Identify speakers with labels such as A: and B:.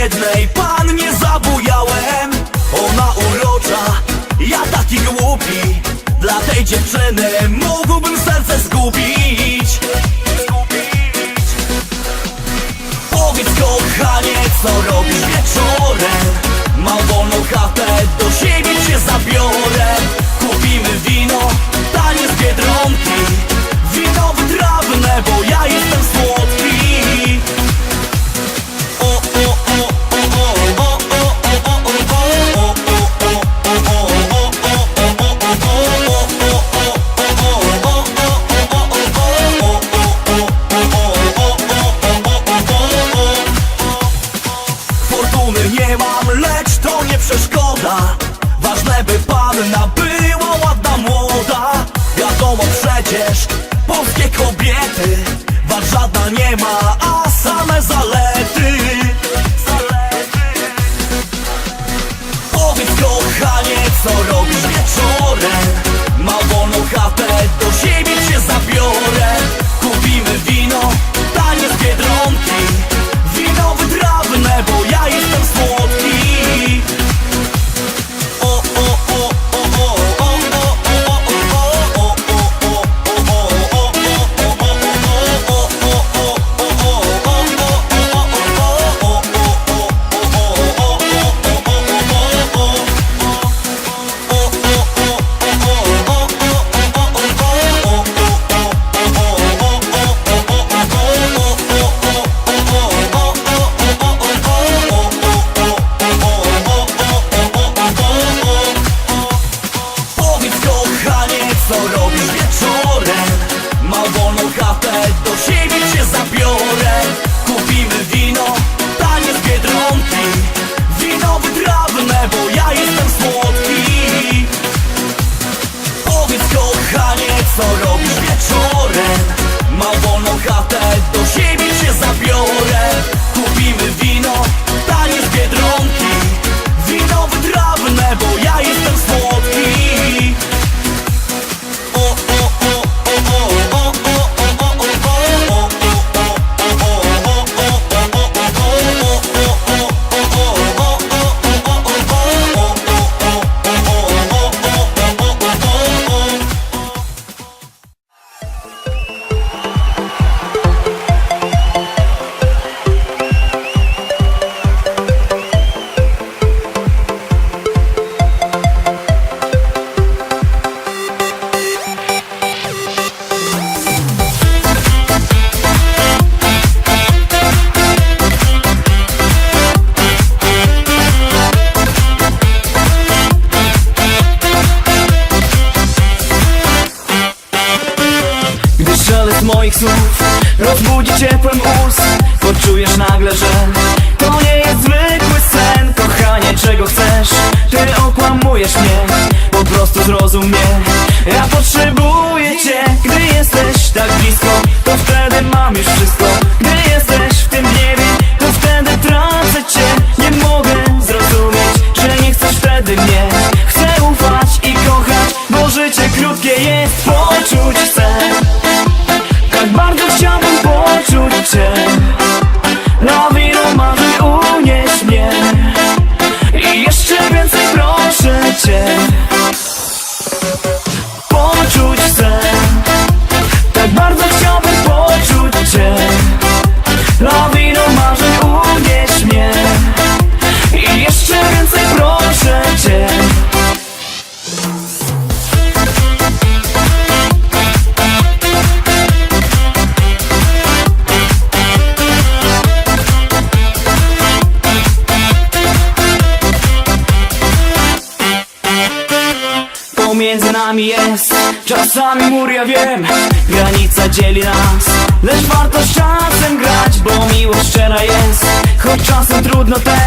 A: jednej pannie zabujałem. Ona urocza, ja taki głupi. Dla tej dziewczyny mógłbym serce zgubić Powiedz kochanie, co robisz wieczorem? Mam wolną chatę, do siebie cię zabiorę. Kupimy wino, Ważne by panna była ładna, młoda Wiadomo przecież, polskie kobiety Wad żadna nie ma, do siebie cię zabiorę. Kupimy wino, tanie z Biedronki. Wino wytrawne, bo ja jestem słodki. Powiedz kochanie, co robisz wieczorem
B: moich słów. Rozbudzi ciepłem ust Poczujesz nagle, że to nie jest zwykły sen. Kochanie, czego chcesz? Ty okłamujesz mnie Po prostu zrozum mnie Ja potrzebuję cię Gdy jesteś tak blisko To wtedy mam już wszystko. Gdy jesteś w tym niebie To wtedy tracę cię. Nie mogę zrozumieć Że nie chcesz wtedy mnie. Chcę ufać i kochać Bo życie krótkie jest Poczuć chciałbym tell Pomiędzy nami jest. Czasami mur, ja wiem Granica dzieli nas. Lecz warto z czasem grać, bo miłość szczera jest. Choć czasem trudno też